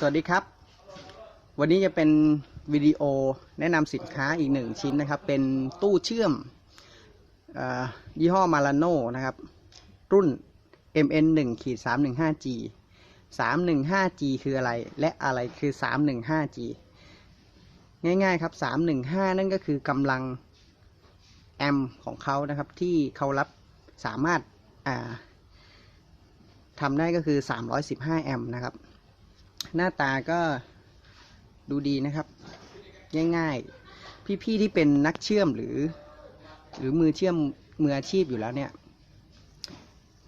สวัสดีครับ วันนี้จะเป็นวิดีโอแนะนำสินค้าอีกหนึ่งชิ้นนะครับ เป็นตู้เชื่อมอยี่ห้อมา r าโนนะครับ รุ่น MN 1ขีด 315G 315G คืออะไร และอะไรคือ 315G ง่ายๆครับ 315 นั่นก็คือกำลังแอมป์ของเขานะครับ ที่เขารับสามารถาทำได้ก็คือ 315 แอมป์นะครับ หน้าตาก็ดูดีนะครับ ง่ายๆ พี่ๆที่เป็นนักเชื่อมหรือ หรือมือเชื่อมมืออาชีพอยู่แล้วเนี่ย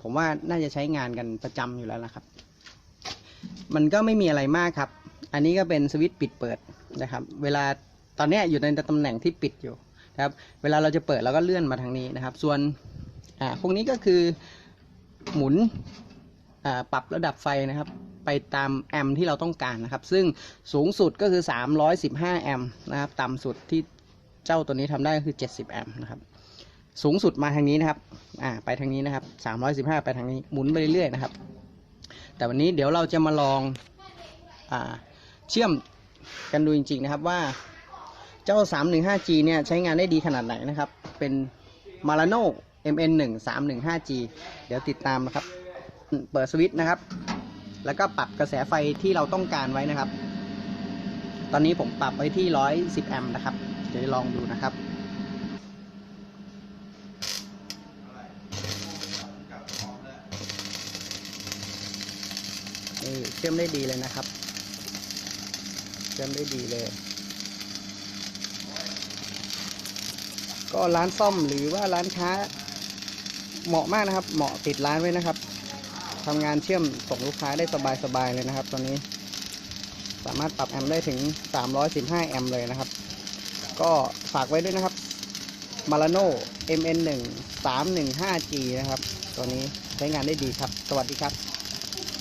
ผมว่าน่าจะใช้งานกันประจำอยู่แล้วนะครับ มันก็ไม่มีอะไรมากครับ อันนี้ก็เป็นสวิตช์ปิดเปิดนะครับ เวลาตอนนี้อยู่ในตำแหน่งที่ปิดอยู่นะครับเวลาเราจะเปิดเราก็เลื่อนมาทางนี้นะครับ ส่วนอ่าพวกนี้ก็คือหมุนอ่าปรับระดับไฟนะครับ ไปตามแอมที่เราต้องการนะครับ ซึ่งสูงสุดก็คือ 315 แอมนะครับ ต่ำสุดที่เจ้าตัวนี้ทำได้ก็คือ 70 แอมนะครับ สูงสุดมาทางนี้นะครับอ่าไปทางนี้นะครับ 315 ไปทางนี้ หมุนไปเรื่อยๆนะครับ แต่วันนี้เดี๋ยวเราจะมาลองอ่าเชื่อมกันดูจริง ๆ นะครับว่าเจ้า 315G เนี่ยใช้งานได้ดีขนาดไหนนะครับ เป็น Marano MN1 315G เดี๋ยวติดตามนะครับ เปิดสวิตช์นะครับ แล้วก็ปรับกระแสไฟที่เราต้องการไว้นะครับ ตอนนี้ผมปรับไว้ที่ 110 แอมป์นะครับ เดี๋ยวลองดูนะครับนี่เชื่อมได้ดีเลยนะครับ เชื่อมได้ดีเลย ก็ร้านซ่อมหรือว่าร้านค้าเหมาะมากนะครับ เหมาะติดร้านไว้นะครับ ทำงานเชื่อมส่งลูกค้าได้สบายๆเลยนะครับตอนนี้ สามารถปรับแอมป์ได้ถึง 315 แอมป์เลยนะครับ ก็ฝากไว้ด้วยนะครับมาราโน่ MN1 315G นะครับ ตัวนี้ใช้งานได้ดีครับ สวัสดีครับ